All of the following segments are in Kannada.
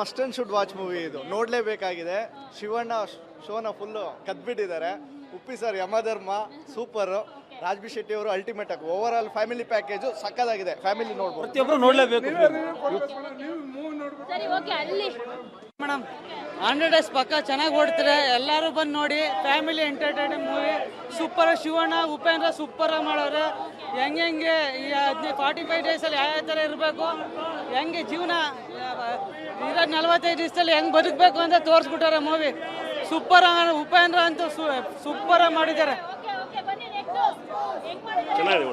Must and should watch movie ಇದು. ನೋಡ್ಲೇಬೇಕಾಗಿದೆ. ಶಿವಣ್ಣ ಶೋನ ಫುಲ್ಲು ಕದ್ಬಿಟ್ಟಿದ್ದಾರೆ. ಉಪ್ಪಿ ಸರ್ ಯಮಧರ್ಮ ಸೂಪರ್ ರಾಜ್ಬಿ ಶೆಟ್ಟಿ ಅವರು ಅಲ್ಟಿಮೇಟ್ ಆಗಿ. ಓವರ್ ಆಲ್ ಫ್ಯಾಮಿಲಿ ಪ್ಯಾಕೇಜು ಸಕ್ಕದಾಗಿದೆ. ಫ್ಯಾಮಿಲಿ ನೋಡ್ಬೋದು. ಪ್ರತಿಯೊಬ್ಬರು ನೋಡ್ಲೇಬೇಕು. ಸರಿ ಓಕೆ ಅಲ್ಲಿ. ಮೇಡಮ್ ಹಂಡ್ರೆಡ್ ಡೇಸ್ ಪಕ್ಕ ಚೆನ್ನಾಗಿ ಓಡ್ತಾರೆ ಎಲ್ಲರೂ ಬಂದು ನೋಡಿ. Family entertaining movie super Shivanna Upendra super ಮಾಡೋರು. ಹೆಂಗೆ ಹೆಂಗೆ ಈ ಹದಿನೈದು ಫಾರ್ಟಿ ಫೈವ್ ಡೇಸಲ್ಲಿ ಯಾವ ಥರ ಇರಬೇಕು? ಹೆಂಗೆ ಜೀವನ ಇರೋ ನಲವತ್ತೈದು ದಿವಸದಲ್ಲಿ ಹೆಂಗೆ ಬದುಕಬೇಕು ಅಂತ ತೋರಿಸ್ಬಿಟ್ಟಾರೆ ಮೂವಿ. ಸೂಪರ್ ಉಪೇಂದ್ರ ಅಂತ ಸೂಪರ್ ಮಾಡಿದ್ದಾರೆ. ಓಕೆ ಓಕೆ ಬನ್ನಿ ನೆಕ್ಸ್ಟ್ ಹೆಂಗ್ ಮಾಡಿದ್ದಾರೆ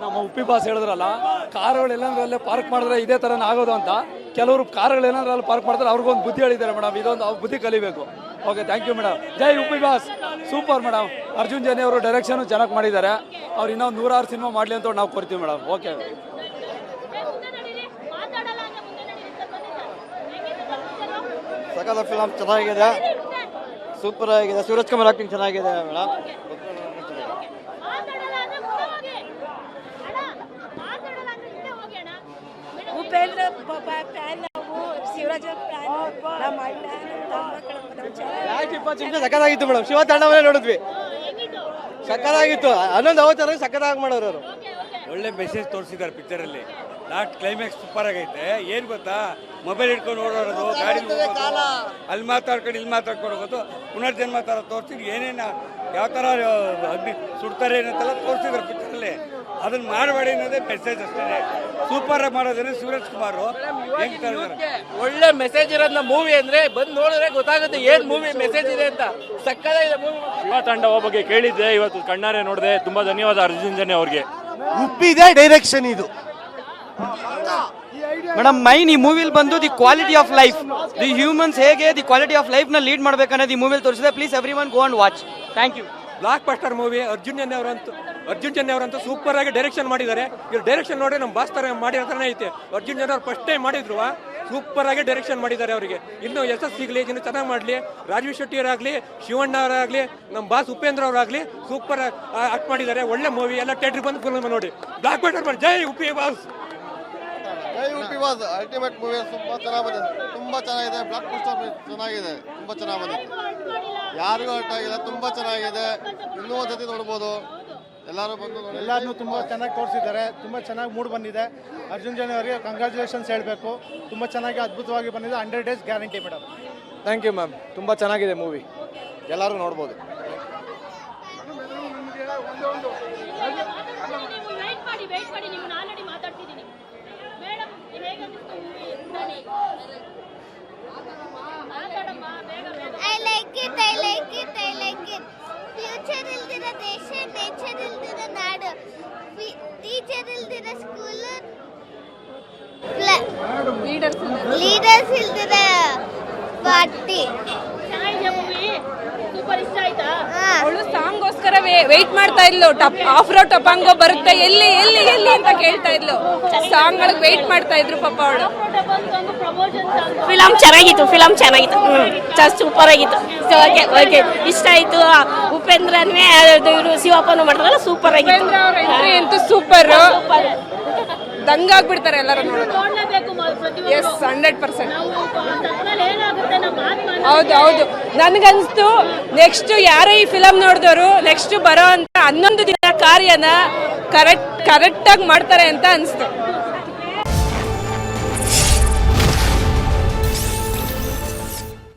ನಮ್ಮ ಉಪ್ಪಿ ಬಾಸ್ ಹೇಳಿದ್ರಲ್ಲ ಕಾರುಗಳು ಎಲ್ಲಂದ್ರಲ್ಲೇ ಪಾರ್ಕ್ ಮಾಡಿದ್ರೆ ಇದೇ ಥರನೇ ಆಗೋದು ಅಂತ. ಕೆಲವರು ಕಾರುಗಳು ಅಲ್ಲಿ ಪಾರ್ಕ್ ಮಾಡ್ತಾರೆ ಅವ್ರಿಗೊಂದು ಬುದ್ಧಿ ಹೇಳಿದ್ದಾರೆ ಮೇಡಮ್. ಇದೊಂದು ಅವ್ರು ಬುದ್ಧಿ ಕಲಿಬೇಕು. Okay thank you madam Jai Uppi boss. Super madam Arjun Janya ಅವರು ಡೈರೆಕ್ಷನ್ ಚೆನ್ನಾಗಿ ಮಾಡಿದ್ದಾರೆ. ಅವ್ರು ಇನ್ನೊಂದು ನೂರಾರು ಸಿನಿಮಾ ಮಾಡಲಿ ಅಂತ ನಾವು ಕೊಡ್ತೀವಿ ಮೇಡಮ್ ಓಕೆ picture? ಫಿಲಮ್ ಚೆನ್ನಾಗಿದೆ. ಸೂಪರ್ ಆಗಿದೆ. ಸೂರಜ್ ಕುಮಾರ್ ಆಕ್ಟಿಂಗ್ ಚೆನ್ನಾಗಿದೆ ಮೇಡಮ್ ಉಪೇಂದ್ರ ಫ್ಯಾನ್ ನಾವು ಶಿವರಾಜ ಫ್ಯಾನ್ ನಮ್ಮ ಅಣ್ಣ ನಮ್ಮ ಸಕ್ಕದಾಗಿತ್ತು ಮೇಡಮ್ ಶಿವ ತಂಡವನ್ನೇ ನೋಡಿದ್ವಿ. ಸಕ್ಕದಾಗಿತ್ತು ಹನ್ನೊಂದು ಅವತಾರ ಸಕ್ಕದಾಗಿ ಮಾಡೋರು ಅವರು. ಒಳ್ಳೆ ಮೆಸೇಜ್ ತೋರಿಸಿದ್ದಾರೆ ಪಿಕ್ಚರಲ್ಲಿ ಲಾಸ್ಟ್ ಕ್ಲೈಮ್ಯಾಕ್ಸ್ ಸೂಪರ್ ಆಗೈತೆ. ಏನ್ ಗೊತ್ತಾ? ಮೊಬೈಲ್ ಇಟ್ಕೊಂಡು ಓಡಾಡೋದು ಗಾಡಿ ಅಲ್ಲಿ ಮಾತಾಡ್ಕೊಂಡು ಇಲ್ಲಿ ಮಾತಾಡ್ಕೊಂಡು ಹೋಗೋದು. ಪುನರ್ಜನ್ಮ ತರ ತೋರಿಸಿದ್ರು ಏನೇನ ಯಾವ ಥರ ಅಗ್ನಿ ಸುಡ್ತಾರೆ ಏನಂತೆಲ್ಲ ಪಿಕ್ಚರ್ ಪಿಕ್ಚರಲ್ಲಿ ಅದನ್ನ ಮಾಡಬೇಡಿ ಅನ್ನೋದೇ ಮೆಸೇಜ್ ಅಷ್ಟೇ. ಸೂಪರ್ ಆಗಿ ಮಾಡೋದ್ರೆ ಸೂರಜ್ ಕುಮಾರ್. ಹೆಂಗ್ ತರ್ತಾರೆ ಒಳ್ಳೆ ಮೆಸೇಜ್ ಇರೋದ್ನ ಮೂವಿ ಅಂದ್ರೆ ಬಂದ್ ನೋಡಿದ್ರೆ ಗೊತ್ತಾಗುತ್ತೆ ಏನ್ ಮೂವಿ ಮೆಸೇಜ್ ಇದೆ ಅಂತ. ಸಕ್ಕದಾಗಿದೆ ಮೂವಿ ತಂಡ ತಾಂಡವ ಬಗ್ಗೆ ಕೇಳಿದ್ದೆ ಇವತ್ತು ಕಣ್ಣಾರೆ ನೋಡಿದೆ. ತುಂಬಾ ಧನ್ಯವಾದ ಅರ್ಜುನ್ ಜನ ಅವ್ರಿಗೆ. ಉಪ್ಪಿದೆ ಡೈರೆಕ್ಷನ್ ಇದು. ಮೇಡಮ್ ಮೈನ್ ಈ ಮೂವಿಲಿ ಬಂದು the quality of life the humans ಹೇಗೆ ದಿ ಕ್ವಾಲಿಟಿ ಆಫ್ ಲೈಫ್ನ ಲೀಡ್ ಮಾಡ್ಬೇಕನ್ನೋದು ಈ ಮೂವಿಲಿ ತೋರಿಸಿದೆ. Please everyone go and watch thank you blockbuster movie Arjun Janya ಅವರಂತೂ ಅರ್ಜುನ್ ಜನ್ಯ ಅವರಂತೂ ಸೂಪರ್ ಆಗಿ ಡೈರೆಕ್ಷನ್ ಮಾಡಿದ್ದಾರೆ. ಇವ್ರು ಡೈರೆಕ್ಷನ್ ನೋಡಿ ನಮ್ಮ ಬಾಸ್ ತರ ಮಾಡಿರೋ ಐತೆ. ಅರ್ಜುನ್ ಜನ್ಯ ಅವ್ರು ಫಸ್ಟ್ ಟೈಮ್ ಮಾಡಿದ್ರು ಸೂಪರ್ ಆಗಿ ಡೈರೆಕ್ಷನ್ ಮಾಡಿದ್ದಾರೆ ಅವರಿಗೆ. ಇನ್ನು ಯಶಸ್ಸು ಸಿಗಲಿ ಇನ್ನು ಚೆನ್ನಾಗಿ ಮಾಡಲಿ. ರಾಜೀವ್ ಶೆಟ್ಟಿ ಅವರಾಗಲಿ ಶಿವಣ್ಣ ಅವರಾಗಲಿ ನಮ್ಮ ಬಾಸ್ ಉಪೇಂದ್ರ ಅವರಾಗಲಿ ಸೂಪರ್ ಆಕ್ಟ್ ಮಾಡಿದ್ದಾರೆ. ಒಳ್ಳೆ ಮೂವಿ ಎಲ್ಲ ಥಿಯೇಟ್ರಿಗೆ ಬಂದು ಫಿಲ್ಮ್ ನೋಡಿ. ಬ್ಲಾಕ್ ಬಸ್ಟರ್ ಮಾಡಿ. Jai Uppi boss. Jai Uppi boss. Ultimate movie ತುಂಬಾ ಚೆನ್ನಾಗಿದೆ. ಬ್ಲಾಕ್ ಚೆನ್ನಾಗಿದೆ. ತುಂಬಾ ಚೆನ್ನಾಗಿ ಯಾರಿಗೂ ಅರ್ಥ ಆಗಿಲ್ಲ ತುಂಬಾ ಚೆನ್ನಾಗಿದೆ. ಇನ್ನೂ ಒಂದ್ಸತಿ ನೋಡ್ಬೋದು. ಎಲ್ಲರೂ ಬಂದು ನೋಡಿ. ಎಲ್ಲಾರನ್ನೂ ತುಂಬ ಚೆನ್ನಾಗಿ ತೋರಿಸಿದ್ದಾರೆ. ತುಂಬ ಚೆನ್ನಾಗಿ ಮೂಡ್ ಬಂದಿದೆ. ಅರ್ಜುನ್ ಜನ ಅವರಿಗೆ ಕಂಗ್ರ್ಯಾಚುಲೇಷನ್ಸ್ ಹೇಳಬೇಕು. ತುಂಬ ಚೆನ್ನಾಗಿ ಅದ್ಭುತವಾಗಿ ಬಂದಿದೆ. Hundred days guarantee madam. Thank you ma'am ತುಂಬಾ ಚೆನ್ನಾಗಿದೆ ಮೂವಿ ಎಲ್ಲರೂ ನೋಡ್ಬೋದು. ಮಾಡಿ ಮಾಡಿ ಮಾತಾಡ್ತಿದ್ದೀನಿ I like it I like it I like it future ಇಲ್ದಿರ ದೇಶ ನೇಚರ್ ಇಲ್ದಿರ ನಾಡು. ಟೀಚರ್ ಇಲ್ದಿರ ಸ್ಕೂಲ್ ಲೀಡರ್ಸ್ ಇಲ್ದಿರ ಪಾರ್ಟಿ ಚೆನ್ನಾಗಿದೆ ಮೂವಿ ಸೂಪರ್ ಇಷ್ಟ ಆಯ್ತಾ ಅವಳು ಸಾಂಗ್ಗೋಸ್ಕರ ವೆಯ್ಟ್ ಮಾಡ್ತಾ ಇದ್ಲು. ಟಪ್ ಆಫ್ ರೋಡ್ ಟಪಾಂಗೋ ಬರುತ್ತೆ. ಎಲ್ಲಿ ಎಲ್ಲಿ ಎಲ್ಲಿ ಅಂತ ಕೇಳ್ತಾ ಇದ್ಲು. ಸಾಂಗ್ ಗಳಿಗೆ ವೆಯ್ಟ್ ಮಾಡ್ತಾ ಇದ್ರು ಪಾಪ ಅವಳು. ಫಿಲಮ್ ಚೆನ್ನಾಗಿತ್ತು ಫಿಲಮ್ ಚೆನ್ನಾಗಿತ್ತು. ಸೂಪರ್ ಆಗಿತ್ತು. ಓಕೆ ಓಕೆ ಇಷ್ಟ ಆಯ್ತು. ಉಪೇಂದ್ರನೇ ಇವರು ಶಿವಪ್ಪನ ಮಾಡಿದ್ರಲ್ಲ ಸೂಪರ್ ಆಗಿತ್ತು. ಉಪೇಂದ್ರ ಅಂತೂ ಸೂಪರ್ ದಂಗಾಗ್ಬಿಡ್ತಾರೆ ಎಲ್ಲರೂ ನೋಡೋದು. ಎಸ್ ಹಂಡ್ರೆಡ್ ಪರ್ಸೆಂಟ್ ನಾವು ತತ್ಕಾಲ ಏನಾಗುತ್ತೆ ನಮ್ಮ ಆತ್ಮ ಅನ್ನೋದು ಹೌದು ಹೌದು. ನನ್ಗನ್ಸ್ತು ನೆಕ್ಸ್ಟ್ ಯಾರೇ ಈ ಫಿಲಮ್ ನೋಡಿದವರು ನೆಕ್ಸ್ಟ್ ಬರೋ ಅಂತ ಹನ್ನೊಂದು ದಿನ ಕಾರ್ಯನ ಕರೆಕ್ಟ್ ಕರೆಕ್ಟ್ ಆಗಿ ಮಾಡ್ತಾರೆ ಅಂತ ಅನ್ಸ್ತು.